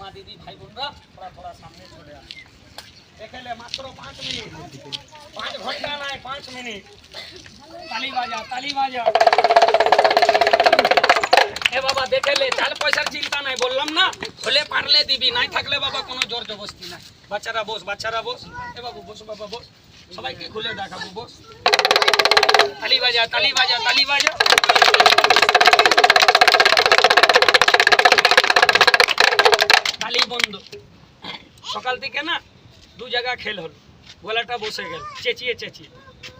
মা দিদি ভাই বোনরা ওরা থোড়া সামনে চলে আসে দেখেলে মাত্র পাঁচ মিনিট পাঁচ ঘণ্টা নয় পাঁচ মিনিট তালি বাজা তালি বাজা এ বাবা দেখেলে চাল পয়সার চিন্তা নাই বললাম না হলে পারলে দিবি নাই থাকলে বাবা কোনো জোর জবস্তি নাই বাচ্চারা বস বাচ্চারা বস এ বাবু বস বাবা বস সবাইকে খুলে দেখাবো বস তালি বাজা তালি বাজা তালি বাজা। তালি বন্ধ। সকাল থেকে না দু জায়গা খেল হলো। গলাটা বসে গেল চেঁচিয়ে চেঁচিয়ে।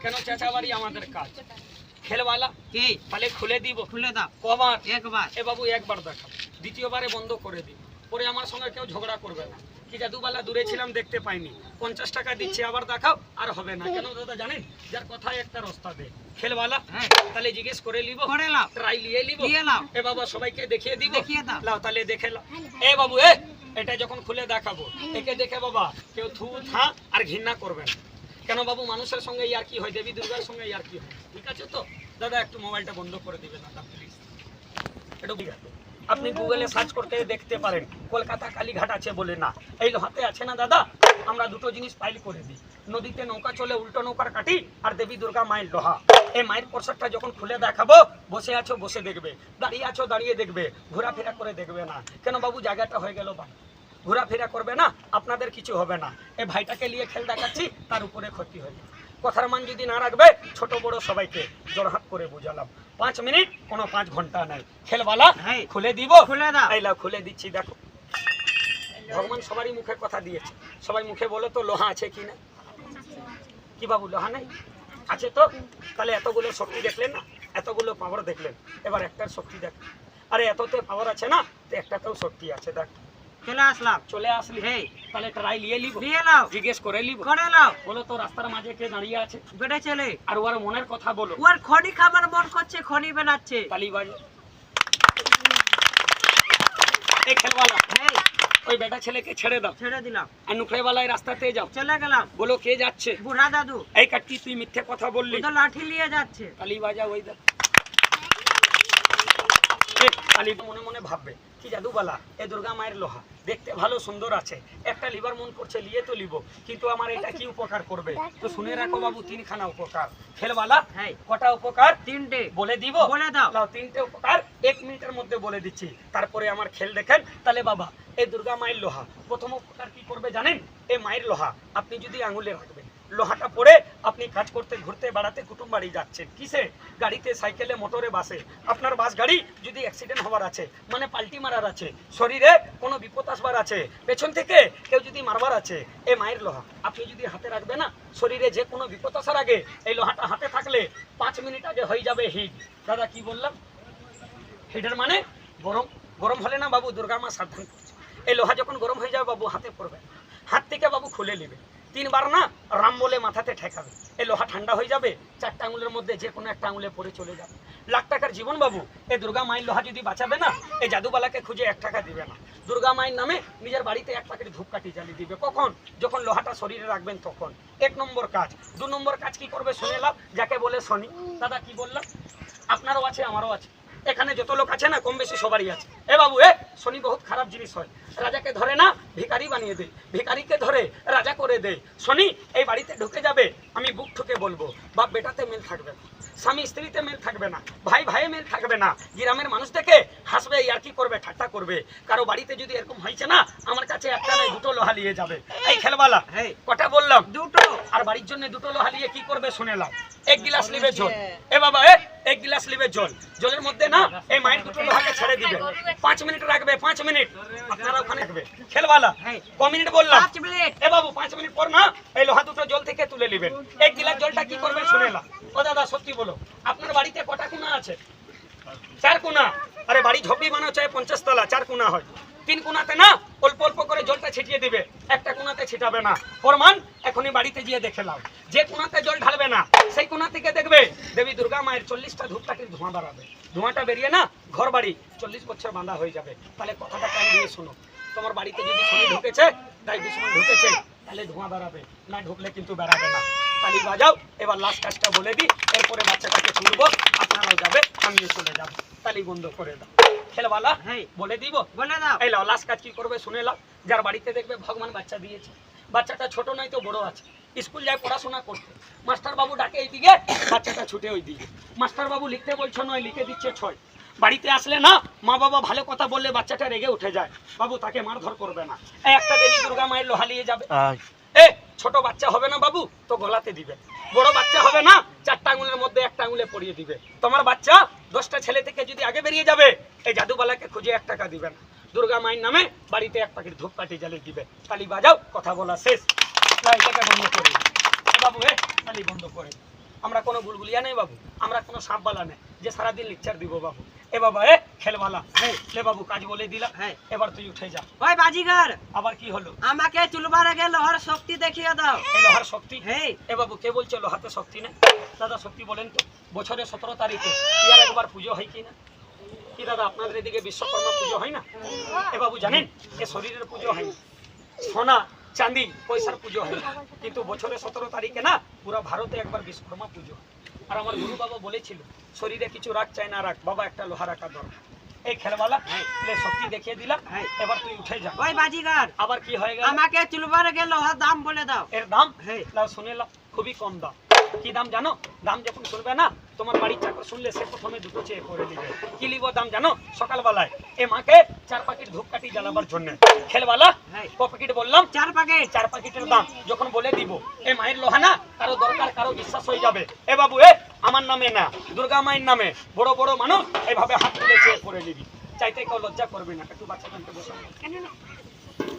কেন চেঁচাবাড়ি আমাদের কাজ। খেলওয়ালা কি? তাহলে খুলে দিব। খুলে দাও। কবার। একবার। এ বাবু একবার দেখাও। দ্বিতীয়বারে বন্ধ করে দিই। পরে আমার সঙ্গে কেউ ঝগড়া করবে না। কি জাদুবালা দূরে ছিলাম দেখতে পাইনি। পঞ্চাশ টাকা দিচ্ছি আবার দেখাও আর হবে না। কেন দাদা জানেন? যার কথায় একটা রাস্তা দে। খেলওয়ালা হ্যাঁ। তাহলে জিজ্ঞেস করে লিব করে নাও। ট্রাই লিয়ে লিব এ বাবা সবাইকে দেখিয়ে দিব। দেখিয়ে দাও। লাও তাহলে দেখে লাও এ বাবু এ এটা যখন খুলে দেখাবো একে দেখে বাবা কেউ থু থা আর ঘৃণা করবে না। কেন বাবু মানুষের সঙ্গে ইয়ার কি হয়? দেবী দুর্গার সঙ্গে ইয়ার কি হয়? ঠিক আছে তো? দাদা একটু মোবাইলটা বন্ধ করে দিবেন দাদা প্লিজ এটা। আপনি গুগলে সার্চ করতে দেখতে পারেন। কলকাতা কালীঘাট আছে বলে না। এই হাতে আছে না দাদা? আমরা দুটো জিনিস ফাইল করে দিই। নদীতে নৌকা চলে উল্টো নৌকার কাটি আর দেবী দুর্গা মায়ের লোহা। এই মায়ের প্রসাদটা যখন খুলে দেখাবো, বসে আছো, বসে দেখবে। দাঁড়িয়ে আছো, দাঁড়িয়ে দেখবে। ঘোরাফেরা করে দেখবে না। কেন বাবু, জায়গাটা হয়ে গেল বা ঘোরাফেরা করবে না? আপনাদের কিছু হবে না। এই ভাইটাকে নিয়ে খেল দেখাচ্ছি, তার উপরে ক্ষতি হয়ে। কথার মান যদি না রাখবে ছোট বড় সবাইকে জোড়হাত করে বুঝালাম। পাঁচ মিনিট কোনো পাঁচ ঘণ্টা নাই। খেলবালা। খুলে দিব। খুলে দাও। এই খুলে দিচ্ছি দেখো। ভগবান সবারই মুখে কথা দিয়েছে। সবাই মুখে বলো তো লোহা আছে কি না? কি বাবু লোহা নেই? আছে তো? তাহলে এতগুলো শক্তি দেখলেন না? এতগুলো পাওয়ার দেখলেন। এবার একটার শক্তি দেখ। আরে এততে পাওয়ার আছে না? তো একটাতেও শক্তি আছে দেখ। চলে আসলাম। চলে আসলি হেই তাহলে ট্রাই লিয়ে লিব দিয়ে নাও। জিজ্ঞেস করে লিব করে নাও। বলো তো রাস্তার মাঝে কে দাঁড়িয়ে আছে? বেটে ছেলে আর ওর মনের কথা বলো। ওর খনি খাবার মন করছে খনি বানাচ্ছে। তালি বাজে এই খেলওয়ালা ওই বেটা ছেলেকে ছেড়ে দাও। ছেড়ে দিলাম। আর নুখড়েওয়ালায় রাস্তাতে যাও। চলে গেলাম। বলো কে যাচ্ছে? বুড়া দাদু। এই কাটকি তুই মিথ্যে কথা বললি। তো লাঠি নিয়ে যাচ্ছে। কালী বাজা ওই দেখ এ, কালী মনে মনে ভাববে কি জাদুবালা এ দুর্গা মায়ের লোহা দেখতে ভালো সুন্দর আছে। একটা লিবার মন করছে লিয়ে তো লিব কিন্তু আমার এটা কি উপকার করবে? তো শুনে রাখো বাবু তিনখানা উপকার। খেলবালা হ্যাঁ। কটা উপকার? তিনটে। বলে দিব? বলে দাও। লাও তিনটে উপকার এক মিনিটের মধ্যে বলে দিচ্ছি। তারপরে আমার খেল দেখেন। তাহলে বাবা এই দুর্গা মায়ের লোহা প্রথম উপকার কি করবে জানেন? এই মায়ের লোহা আপনি যদি আঙুলে রাখবেন। লোহাটা পরে আপনি কাজ করতে, ঘুরতে, বেড়াতে, কুটুম বাড়ি যাচ্ছেন। কিসে? গাড়িতে, সাইকেলে, মোটরে, বাসে। আপনার বাস গাড়ি যদি অ্যাক্সিডেন্ট হওয়ার আছে মানে পাল্টি মারার আছে, শরীরে কোনো বিপদ আসবার আছে, পেছন থেকে কেউ যদি মারবার আছে, এ মায়ের লোহা। আপনি যদি হাতে রাখবে না, শরীরে যে কোনো বিপদ আসার আগে এই লোহাটা হাতে থাকলে পাঁচ মিনিট আগে হয়ে যাবে হিট। দাদা, কি বললাম? হিটের মানে গরম। গরম হলে না বাবু দুর্গা মা সাবধান করছে। এই লোহা যখন গরম হয়ে যাবে, বাবু হাতে পড়বে হাত থেকে বাবু খুলে নেবে। তিনবার না রাম বলে মাথাতে ঠেকাবে। এই লোহা ঠান্ডা হয়ে যাবে, চারটা আঙুলের মধ্যে যে কোনো একটা আঙুলে পড়ে চলে যাবে। লাখ টাকার জীবন বাবু এই দুর্গা মায়ের লোহা যদি বাঁচাবে না এই জাদুবালাকে খুঁজে এক টাকা দিবে না। দুর্গা মায়ের নামে নিজের বাড়িতে এক প্যাকেট ধূপকাঠি জ্বালিয়ে দিবে। কখন? যখন লোহাটা শরীরে রাখবেন তখন। এক নম্বর কাজ। দু নম্বর কাজ কি করবে শুনে লাভ যাকে বলে শনি। দাদা, কি বললাম? আপনারও আছে, আমারও আছে। এখানে যত লোক আছে না কম বেশি সবারই আছে। এ বাবু এ শনি বহুত খারাপ জিনিস হয়। রাজাকে ধরে না ভিখারি বানিয়ে দেয় ভিখারিকে ধরে রাজা করে দেয় শনি এই বাড়িতে ঢুকে যাবে আমি বুক ঠুকে বলব। বাপ বেটাতে মিল থাকবে না। স্বামী স্ত্রীতে মিল থাকবে না। ভাই ভাইয়ে মিল থাকবে না। গ্রামের মানুষ থেকে হাসবে ইয়ার কি করবে ঠাট্টা করবে। কারও বাড়িতে যদি এরকম হয়েছে না আমার কাছে একটা নয় দুটো লোহা নিয়ে যাবে। এই খেলবালা কটা বললাম? দুটো। আর বাড়ির জন্য দুটো লোহা নিয়ে কি করবে শুনে লাও এক গিলাস লিবে জল এ বাবা এ এক গিলাস লিবে জল। জলের মধ্যে না এই মায়ের দুটো লোহাকে ছেড়ে দিবে। পাঁচ মিনিট রাখবে পাঁচ মিনিট আপনারা ওখানে রাখবে খেলবালা। ক মিনিট বললাম? এ বাবু পাঁচ মিনিট পর না এই লোহা দুটো জল থেকে তুলে নেবেন। এক গিলাস জলটা কি করবেন শুনে লাও ও দাদা সত্যি বলো আপনার বাড়িতে কটা কোনা আছে? চার কোনা। আরে বাড়ি ঝোপড়ি বানাও চাই পঞ্চাশ তলা চার কোনা হয়। তিন কোনাতে না, অল্প অল্প করে জলটা ছিটিয়ে দিবে। একটা কোনাতে ছিটাবে না। প্রমাণ এখনই বাড়িতে গিয়ে দেখে নাও। যে কোনাতে জল ঢালবে না, সেই কোনা থেকে দেখবে দেবী দুর্গা মায়ের চল্লিশটা ধূপকাঠির ধোঁয়া বাড়াবে। ধোঁয়াটা বেরিয়ে না, ঘর বাড়ি চল্লিশ বছর বাঁধা হয়ে যাবে। তাহলে কথাটা কান দিয়ে শোনো। তোমার বাড়িতে যদি শনি ঢুকেছে, তাই দুশ্মন ঢুকেছে, তাহলে ধোঁয়া বেরাবে না ঢুকলে কিন্তু বেরাবে না। তালি বাজাও, এবার লাস্ট কাজটা বলে দিই। এরপরে বাচ্চাটাকে ছুড়বো। আপনারাও যাবে, আমিও চলে যাব। তালি বন্ধ করে দাও। খেলবালা হ্যাঁ। বলে দিব। এই লাও লাস্ট কাজ কি করবে শুনে লাও। যার বাড়িতে দেখবে ভগবান বাচ্চা দিয়েছে। বাচ্চাটা ছোট নয় তো বড় আছে। স্কুল যায় পড়াশোনা করতে। মাস্টার বাবু ডাকে এইদিকে বাচ্চাটা ছুটে ওই দিকে মাস্টার বাবু লিখতে বলছো নয় লিখে দিচ্ছে ছয়। বাড়িতে আসলে না মা বাবা ভালো কথা বললে বাচ্চাটা রেগে উঠে যায়। বাবু তাকে মারধর করবে না। একটা দেবী দুর্গা মায়ের লোহা নিয়ে যাবে। এ ছোট বাচ্চা হবে না বাবু? তো গলাতে দিবে। বড় বাচ্চা হবে না? চারটা আঙুলের মধ্যে একটা আঙুলে পড়িয়ে দিবে। তোমার বাচ্চা দশটা ছেলে থেকে যদি আগে বেরিয়ে যাবে, এই জাদুবালাকে খুঁজে এক টাকা দিবে না। দুর্গা মায়ের নামে বাড়িতে এক পাখির ধূপকাঠি জ্বালিয়ে দিবে। তালি বাজাও, কথা বলা শেষ। বন্ধ করে। বাবু, এ তালি বন্ধ করে। আমরা কোনো গুলগুলিয়া নেই বাবু। আমরা কোনো সাপবালা নেই। যে সারাদিন লেকচার দিব বাবু। এ বাবা এ খেলবালা হ্যাঁ। লে বাবু কাজ বলে দিলাম। হ্যাঁ। এবার তুই উঠে যা। ওই বাজিগার আবার কি হলো? আমাকে চুলবার আগে লোহার শক্তি দেখিয়ে দাও। এই লোহার শক্তি? হ্যাঁ। এ বাবু কে বলছে লোহাতে শক্তি দাদা শক্তি বলেন তো বছরে সতেরো তারিখে ইয়ার একবার পুজো হয় কি না? কি দাদা আপনাদের এদিকে বিশ্বকর্মা পুজো হয় না? এ বাবু জানেন এ শরীরের পুজো হয় না। সোনা চাঁদি পয়সার পুজো হয়। কিন্তু বছরে সতেরো তারিখে না পুরো ভারতে একবার বিশ্বকর্মা পুজো হয়। আর আমার গুরু বাবা বলেছিল শরীরে কিছু রাখ চাই না রাখ বাবা একটা লোহা রাখা দরকার। এই খেলবালা লে শক্তি দেখিয়ে দিলাম হ্যাঁ। এবার তুই উঠে যা। ওই বাজিগার আবার কি হয়ে গেল? আমাকে চুলবার গেল লোহার দাম বলে দাও। এর দাম? হ্যাঁ। শুনে খুবই কম দাম। কি দাম জানো? দাম যখন শুনবে না তোমার বাড়ির চাকর শুনলে সে প্রথমে দুটো চেয়ে করে দিবে কি লিব দাম জানো? সকালবেলায় এ মাকে চার প্যাকেট ধূপকাঠি জ্বালাবার জন্য। খেলবালা হ্যাঁ। ক প্যাকেট বললাম? চার প্যাকেট চার প্যাকেটের দাম যখন বলে দিব এ মায়ের লোহা না কারও দরকার কারও বিশ্বাস হয়ে যাবে। এ বাবু এ আমার নামে না দুর্গা মায়ের নামে। বড় বড় মানুষ এইভাবে হাত তুলে চেয়ে করে নিবি। চাইতে কেউ লজ্জা করবি না। একটু বাচ্চাকে বসে।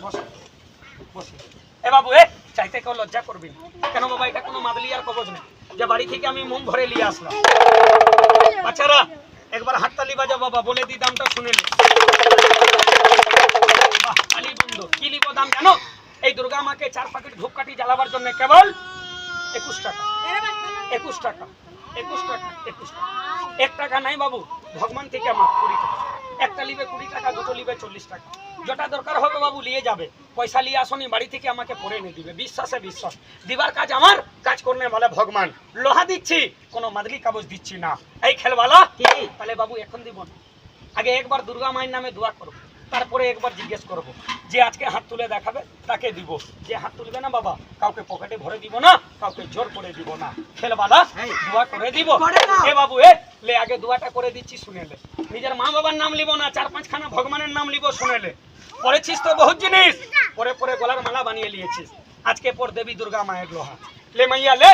বসে। বসে। এ বাবু, এ, চাইতে কেউ লজ্জা করবি কেন বাবা, এটা কোনো মাদলি আর কবজ নেই। যে বাড়ি থেকে আমি মুখ ভরে নিয়ে আসলাম। বাচ্চারা, একবার হাততালি বাজা বাবা, বলে দি দামটা শুনে নি। তালি বন্ধ, কি লিব দাম জানো? এই দুর্গা মাকে চার প্যাকেট ধূপকাঠি জ্বালাবার জন্য কেবল একুশ টাকা। একুশ টাকা একুশ টাকা একুশ টাকা। এক টাকা নাই বাবু, ভগবান থেকে আমার কুড়ি টাকা। একটা লিবে কুড়ি টাকা, দুটো লিবে চল্লিশ টাকা। যেটা দরকার হবে বাবু নিয়ে যাবে। পয়সা নিয়ে আসনি বাড়ি থেকে আমাকে পরে এনে দিবে। বিশ্বাসে বিশ্বাস। দিবার কাজ আমার কাজ করনে বলে ভগবান। লোহা দিচ্ছি কোনো মাদলি কাগজ দিচ্ছি না। এই খেলবালা কি? তাহলে বাবু এখন দিব না। আগে একবার দুর্গা মায়ের নামে দোয়া করব তারপরে একবার জিজ্ঞেস করব। যে আজকে হাত তুলে দেখাবে তাকে দিব। যে হাত তুলবে না বাবা কাউকে পকেটে ভরে দিব না কাউকে জোর করে দিব না। খেলবালা। দোয়া করে দিব। করে এ বাবু এ লে আগে দোয়াটা করে দিচ্ছি শুনেলে নিজের মা বাবার নাম লিব না চার পাঁচখানা ভগবানের নাম লিব শুনেলে পড়েছিস তো বহুত জিনিস পরে পরে গলার মালা বানিয়ে নিয়েছিস আজকে পর দেবী দুর্গা মায়ের লোহা লে মাইয়া লে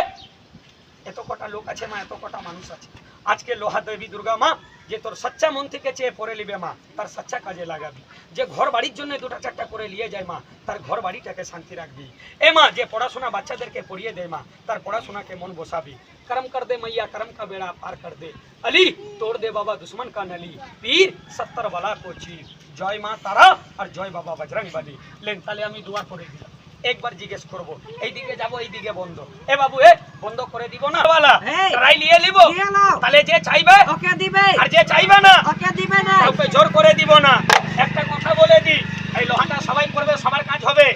এত কটা লোক আছে মা এত কটা মানুষ আছে আজকে লোহা দেবী দুর্গা মা যে তোর সচ্চা মন থেকে চেয়ে পরে নিবে মা তার সচ্চা কাজে লাগাবি যে ঘর বাড়ির জন্য দুটা চারটা করে নিয়ে যায় মা তার ঘর বাড়িটাকে শান্তি রাখবি এ মা যে পড়াশোনা বাচ্চাদেরকে পড়িয়ে দেয় মা তার পড়াশোনাকে মন বসাবি करम कर दे मैया करम का बेड़ा पार कर दे अली तोड़ दे बाबा दुश्मन का नली पीर सत्तर वाला को चीर জয় মা তারা আর জয় বাবা বজরং বলি। লেন তাহলে আমি দোয়া করে দিলাম। একবার জিজ্ঞেস করব এইদিকে যাব এইদিকে বন্ধ। এ বাবু এ বন্ধ করে দিব না? বালা হ্যাঁ। ট্রাই নিয়ে নিব। তাহলে যে চাইবে ওকে দিবে। আর যে চাইবে না ওকে দিবে না। কাউকে জোর করে দিব না। একটা কথা বলে দি এই লোহাটা সবাই করবে সবার কাজ হবে।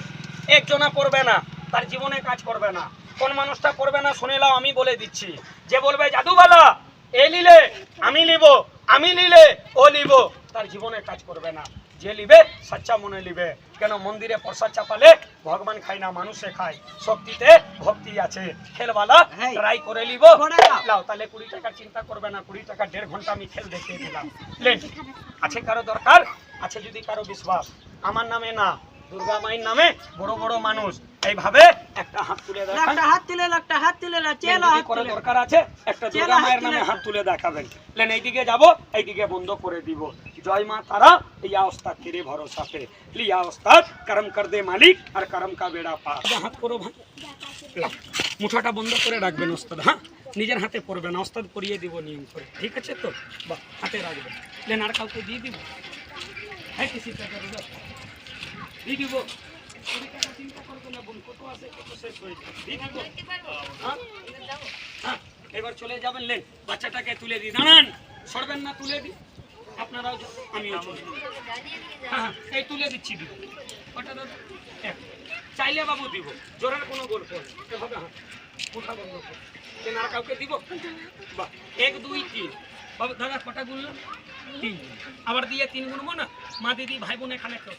একজনা পড়বে না তার জীবনে কাজ করবে না। কোন মানুষটা করবে না শুনে লাও আমি বলে দিচ্ছি। যে বলবে জাদুবালা এ নিলে আমি নিব আমি নিলে ও নিব। তার জীবনে কাজ করবে না। যে লিবে সাচ্চা মনে লিবে। কেন মন্দিরে প্রসাদ চাপালে ভগবান খায় না মানুষে খায়। শক্তিতে ভক্তি আছে। খেলবালা হ্যাঁ। ট্রাই করে লিব। লাও তাহলে কুড়ি টাকা চিন্তা করবে না। কুড়ি টাকা দেড় ঘণ্টা আমি খেল দেখিয়ে দিলাম। লেন আছে কারও দরকার? আছে যদি কারও বিশ্বাস। আমার নামে না দুর্গা মায়ের নামে বড় বড় মানুষ। এইভাবে একটা হাত তুলে দেখান। একটা হাত তুলে একটা হাত তুলে লো, চেলো যদি হাত করে দরকার আছে একটা চেলা দুর্গা হাত মায়ের তুলে নামে হাত তুলে দেখাবেন। লেন এইদিকে যাব এইদিকে বন্ধ করে দিব। জয় মা তারা ইয়া ওস্তাদ তেরে ভরসা পে লিয়া ওস্তাদ করম কর দে মালিক আর করম কা বেড়া পা হাত করো ভাই লাও, মুঠাটা বন্ধ করে রাখবেন ওস্তাদ হ্যাঁ নিজের হাতে পড়বে না ওস্তাদ পরিয়ে দিব নিয়ম করে ঠিক আছে তো বা হাতে রাখবেন লেন আর কাউকে দিয়ে দিব হ্যাঁ কিসি টাকা দেবো দিয়ে দিব কুড়ি টাকা চিন্তা করবে না বোন কত আছে কত শেষ হয়ে যাবে দিয়ে দিব হ্যাঁ? হ্যাঁ, এবার চলে যাবেন লেন বাচ্চাটাকে তুলে দিই দাঁড়ান সরবেন না তুলে দিই আপনারাও আমিও চলে হ্যাঁ হ্যাঁ, এই তুলে দিচ্ছি দিদি ওটা এক চাইলে বাবু দিব জোরের কোনো গল্প হবে হাত কোথা বন্ধ কেনার কাউকে দিব? বাহ এক দুই তিন। বাবু দাদা কটা গুনলো? তিন আবার দিয়ে তিন গুনবো না? মা দিদি ভাই বোন এখানে কেউ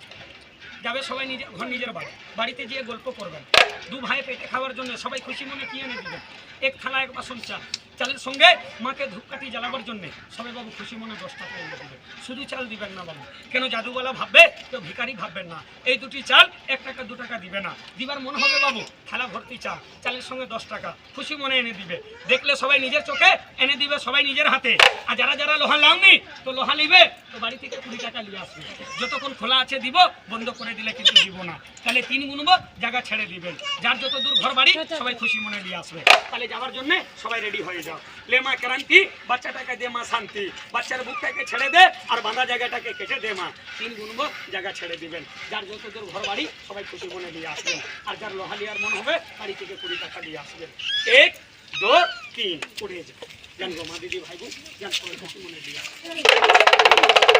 যাবে সবাই নিজের ঘর নিজের বাড়ি। বাড়িতে গিয়ে গল্প করবেন। দু ভাই পেটে খাওয়ার জন্য সবাই খুশি মনে কি এনে দিবেন? এক থালা এক বাসন চা। চালের সঙ্গে মাকে ধূপকাঠি জ্বালাবার জন্য। সবাই বাবু খুশি মনে দশ টাকা এনে দিবেন শুধু চাল দিবেন না বাবু, কেন জাদুওয়ালা ভাববে? কেউ ভিখারি ভাববেন না। এই দুটি চাল এক টাকা, দু টাকা দিবে না। দিবার মনে হবে বাবু, থালা ভর্তি চা, চালের সঙ্গে দশ টাকা। খুশি মনে এনে দিবে। দেখলে সবাই নিজের চোখে, এনে দিবে সবাই নিজের হাতে। আর যারা যারা লোহা লাওনি, তো লোহা নিবে, তো বাড়ি থেকে কুড়ি টাকা নিয়ে আসবে। যতক্ষণ খোলা আছে দিব, বন্ধ করে দিলে কিন্তু দিব না। তাহলে তিন গুনবো জায়গা ছেড়ে দিবেন। যার যত দূর ঘর বাড়ি সবাই খুশি মনে নিয়ে আসবে। তাহলে যাওয়ার জন্য সবাই রেডি হয়ে লে মা ক্রান্তি বাচ্চাটাকে দে মা শান্তি। বাচ্চার বুকটাকে ছেড়ে দে আর বাঁধা জায়গাটাকে কেটে দে মা। তিন গুনব জায়গা ছেড়ে দিবেন। যার যত দূর ঘর বাড়ি সবাই খুশি মনে নিয়ে আসবেন। আর যার লোহালিয়ার মন হবে বাড়ি থেকে কুড়ি টাকা দিয়ে আসবেন। এক, দু, তিন, উঠে যাও জানব মা দিদি ভাই বোন জান সবাই খুশি মনে দিয়ে আসবেন।